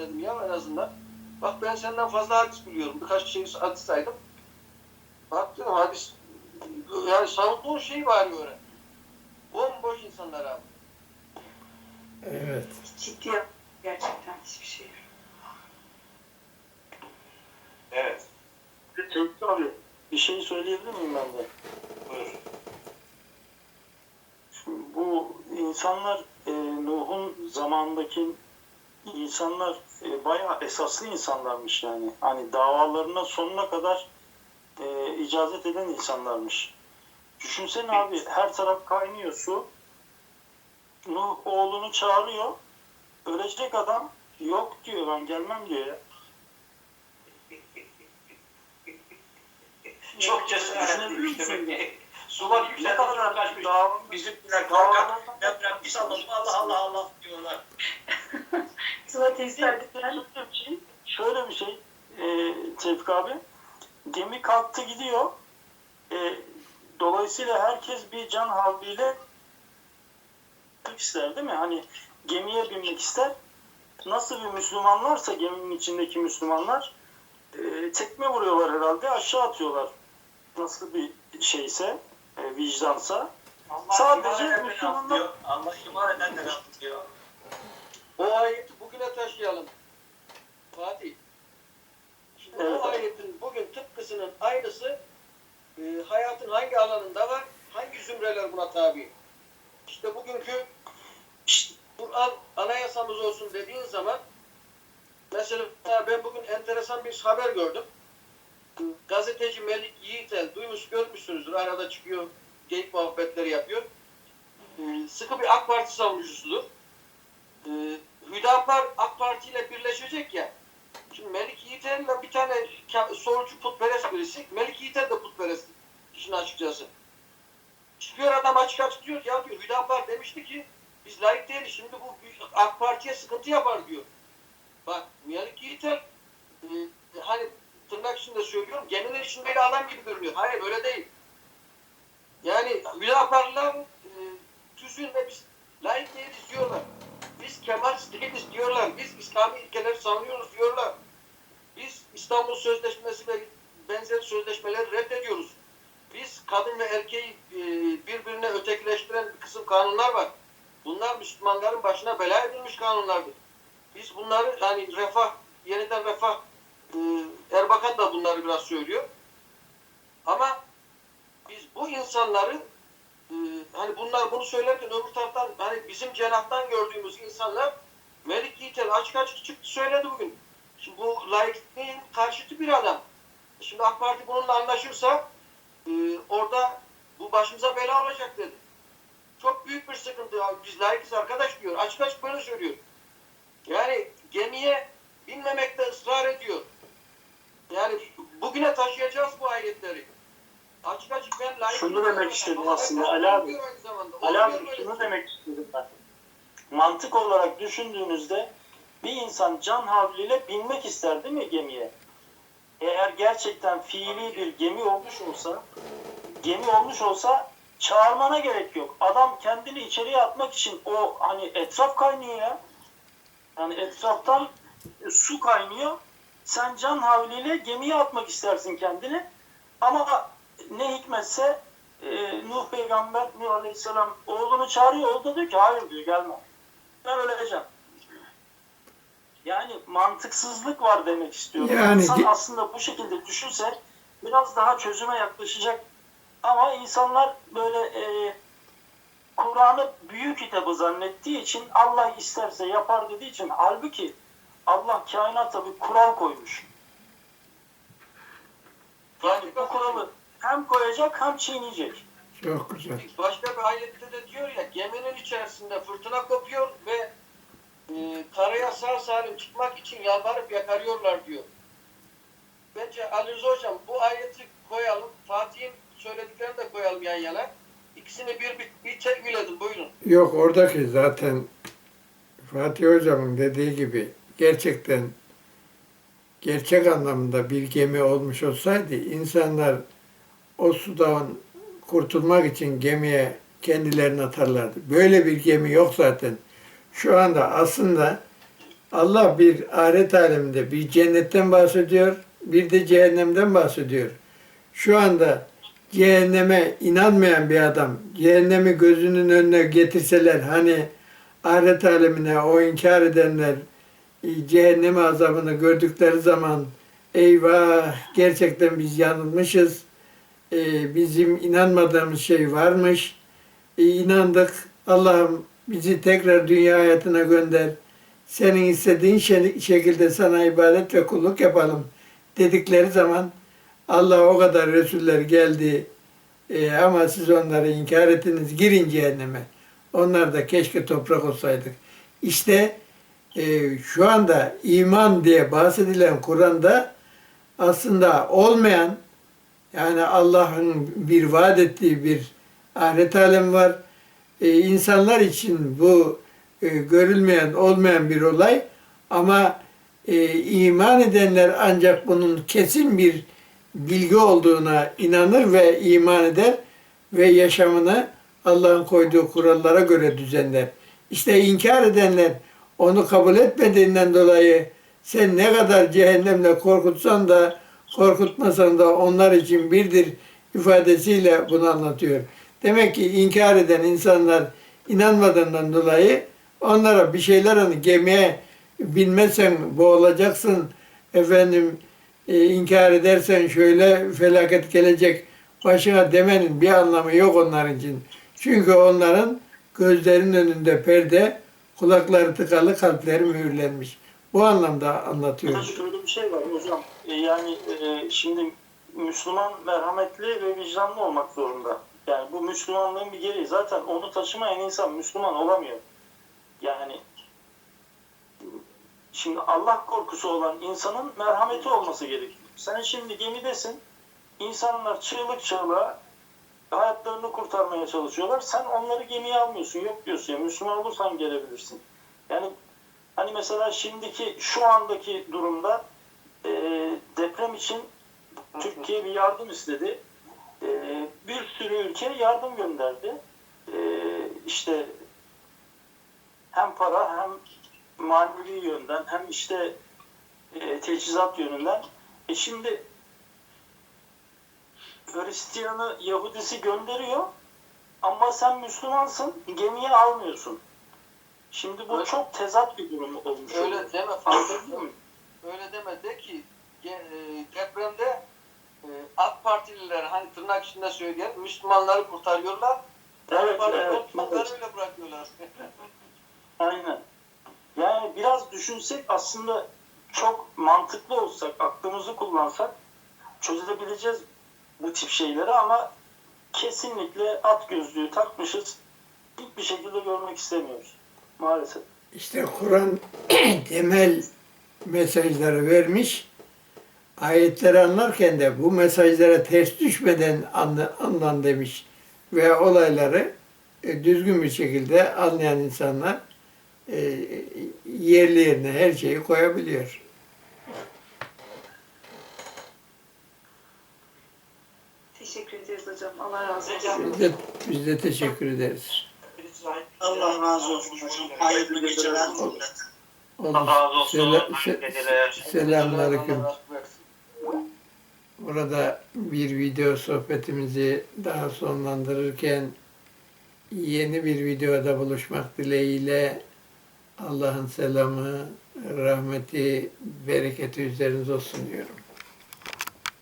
dedim ya en azından. Bak ben senden fazla hadis biliyorum. Birkaç şey hadis saydım. Bak dedim hadis yani savunduğun şey var öyle. Bomboş insanlar abi. Evet. Ciddi gerçekten hiçbir şey. yok. Evet. Tevfik abi bir şey söyleyebilir miyim ben de? Buyur. Şimdi bu insanlar e, Nuh'un zamanındaki insanlar e, bayağı esaslı insanlarmış yani. Hani davalarına sonuna kadar e, icazet eden insanlarmış. Düşünsene abi her taraf kaynıyor su. Nuh oğlunu çağırıyor. Ölecek adam yok diyor ben gelmem diyor ya. Çok cesaret Düşünebiliyor etmiş musun? demek ki. Sular çok kaçmış. dava- Bizimkiler korkak. Deprem bir sallalım Allah Allah Allah diyorlar. Şöyle bir şey, şöyle bir şey e, Tevfik abi. Gemi kalktı gidiyor. E, dolayısıyla herkes bir can havliyle ister değil mi? Hani gemiye binmek ister. Nasıl bir Müslümanlarsa geminin içindeki Müslümanlar e, tekme vuruyorlar herhalde aşağı atıyorlar. Nasıl bir şeyse e, vicdansa. Allah Sadece Müslümanlar- affediyor. Allah iman edenleri affediyor. O ayeti bugüne taşıyalım. Fatih. Şimdi Evet. o ayetin bugün tıpkısının aynısı e, hayatın hangi alanında var? Hangi zümreler buna tabi? İşte bugünkü İşte, Kur'an anayasamız olsun dediğin zaman mesela ben bugün enteresan bir haber gördüm. Gazeteci Melik Yiğitel duymuş görmüşsünüzdür. Arada çıkıyor geyik muhabbetleri yapıyor. Ee, Sıkı bir AK Parti savunucusudur. Ee, Hüdapar AK Parti ile birleşecek ya. Şimdi Melik Yiğitel'le bir tane solcu putperest birisi. Melik Yiğitel de putperest. işin açıkçası. Çıkıyor adam açık açık diyor ki, ya diyor Hüdapar demişti ki biz layık değiliz. Şimdi bu AK Parti'ye sıkıntı yapar diyor. Bak Melik Yiğitel e, hani tırnak içinde söylüyorum geminin içindeki adam gibi görünüyor. Hayır öyle değil. Yani Hüdapar'la e, tüzüğünde biz layık değiliz diyorlar. Biz Kemalist değiliz diyorlar. Biz İslami ilkeleri savunuyoruz diyorlar. Biz İstanbul Sözleşmesi ve benzeri sözleşmeleri reddediyoruz. Biz kadın ve erkeği e, birbirine ötekileştiren bir kısım kanunlar var. Bunlar Müslümanların başına bela edilmiş kanunlardır. Biz bunları hani refah, yeniden refah e, Erbakan da bunları biraz söylüyor. Ama biz bu insanları e, hani bunlar bunu söylerken öbür taraftan hani bizim cenahtan gördüğümüz insanlar Melik Yiğitel açık açık çıktı söyledi bugün. Şimdi bu laikliğin karşıtı bir adam. Şimdi AK Parti bununla anlaşırsa e, orada bu başımıza bela olacak dedi. Çok büyük bir sıkıntı. Biz layıkız arkadaş diyor. Açık açık böyle söylüyor. Yani gemiye binmemekte ısrar ediyor. Yani bugüne taşıyacağız bu ayetleri. Açık açık ben layık. Şunu demek istedim aslında, Ali abi. Ali abi şunu demek istedim ben. Mantık olarak düşündüğünüzde bir insan can havliyle binmek ister değil mi gemiye? Eğer gerçekten fiili bir gemi olmuş olsa, gemi olmuş olsa çağırmana gerek yok. Adam kendini içeriye atmak için o hani etraf kaynıyor ya. Yani etraftan e, su kaynıyor. Sen can havliyle gemiye atmak istersin kendini. Ama ne hikmetse e, Nuh peygamber Nuh aleyhisselam oğlunu çağırıyor. Oğlu da diyor ki hayır diyor gelme. Ben öleceğim. Yani mantıksızlık var demek istiyorum. Yani İnsan aslında bu şekilde düşünse biraz daha çözüme yaklaşacak. Ama insanlar böyle e, Kur'an'ı büyük kitabı zannettiği için Allah isterse yapar dediği için halbuki Allah kainata bir kural koymuş. Yani bu kuralı hem koyacak hem çiğneyecek. Çok güzel. Başka bir ayette de diyor ya geminin içerisinde fırtına kopuyor ve e, karaya sağ salim çıkmak için yalvarıp yakarıyorlar diyor. Bence Ali Rıza Hocam bu ayeti koyalım. Fatih'in söylediklerini de koyalım yan yana. İkisini bir, bir, bir tevil edin buyurun. Yok oradaki zaten Fatih Hocam'ın dediği gibi gerçekten gerçek anlamda bir gemi olmuş olsaydı insanlar o sudan kurtulmak için gemiye kendilerini atarlardı. Böyle bir gemi yok zaten. Şu anda aslında Allah bir ahiret aleminde bir cennetten bahsediyor, bir de cehennemden bahsediyor. Şu anda cehenneme inanmayan bir adam, cehennemi gözünün önüne getirseler hani ahiret alemine o inkar edenler e, cehennem azabını gördükleri zaman eyvah gerçekten biz yanılmışız, e, bizim inanmadığımız şey varmış, e, inandık, Allah'ım bizi tekrar dünya hayatına gönder, senin istediğin şekilde sana ibadet ve kulluk yapalım dedikleri zaman Allah o kadar Resuller geldi e, ama siz onları inkar ettiniz girin cehenneme. Onlar da keşke toprak olsaydık. İşte e, şu anda iman diye bahsedilen Kur'an'da aslında olmayan yani Allah'ın bir vaat ettiği bir ahiret alemi var. E, insanlar için bu e, görülmeyen, olmayan bir olay ama e, iman edenler ancak bunun kesin bir bilgi olduğuna inanır ve iman eder ve yaşamını Allah'ın koyduğu kurallara göre düzenler. İşte inkar edenler onu kabul etmediğinden dolayı sen ne kadar cehennemle korkutsan da korkutmasan da onlar için birdir ifadesiyle bunu anlatıyor. Demek ki inkar eden insanlar inanmadığından dolayı onlara bir şeyler hani gemiye binmezsen boğulacaksın efendim e, inkar edersen şöyle felaket gelecek başına demenin bir anlamı yok onlar için. Çünkü onların gözlerinin önünde perde, kulakları tıkalı, kalpleri mühürlenmiş. Bu anlamda anlatıyorum. Burada şöyle bir şey var hocam. E, Yani e, şimdi Müslüman merhametli ve vicdanlı olmak zorunda. Yani bu Müslümanlığın bir gereği. Zaten onu taşımayan insan Müslüman olamıyor. Yani şimdi Allah korkusu olan insanın merhameti olması gerekiyor. Sen şimdi gemidesin. İnsanlar çığlık çığlığa hayatlarını kurtarmaya çalışıyorlar. Sen onları gemiye almıyorsun. Yok diyorsun ya. Müslüman olursan gelebilirsin. Yani Hani mesela şimdiki şu andaki durumda e, deprem için Türkiye bir yardım istedi. E, bir sürü ülke yardım gönderdi. E, işte hem para hem manevi yönden hem işte e, teçhizat yönünden. E şimdi Hristiyanı, Yahudisi gönderiyor ama sen Müslümansın, gemiye almıyorsun. Şimdi bu Evet. çok tezat bir durum olmuş. Öyle deme fazla öyle deme de ki e, depremde e, AK Partililer hani tırnak içinde söyleyen Müslümanları kurtarıyorlar. Evet, evet, toprakları evet. öyle bırakıyorlar. Aynen. Düşünsek aslında çok mantıklı olsak, aklımızı kullansak çözebileceğiz bu tip şeyleri ama kesinlikle at gözlüğü takmışız. Hiçbir şekilde görmek istemiyoruz. Maalesef. İşte Kur'an temel mesajları vermiş. Ayetleri anlarken de bu mesajlara ters düşmeden anla- anlan demiş. Ve olayları e, düzgün bir şekilde anlayan insanlar e, yerli yerine her şeyi koyabiliyor. Teşekkür ederiz hocam. Allah razı olsun. Biz de, biz de teşekkür ederiz. Allah razı olsun hocam. Hayırlı geceler. Allah razı olsun. Sela- Hayırlı se- geceler. Selamünaleyküm. Burada bir video sohbetimizi daha sonlandırırken yeni bir videoda buluşmak dileğiyle Allah'ın selamı, rahmeti, bereketi üzerinize olsun diyorum.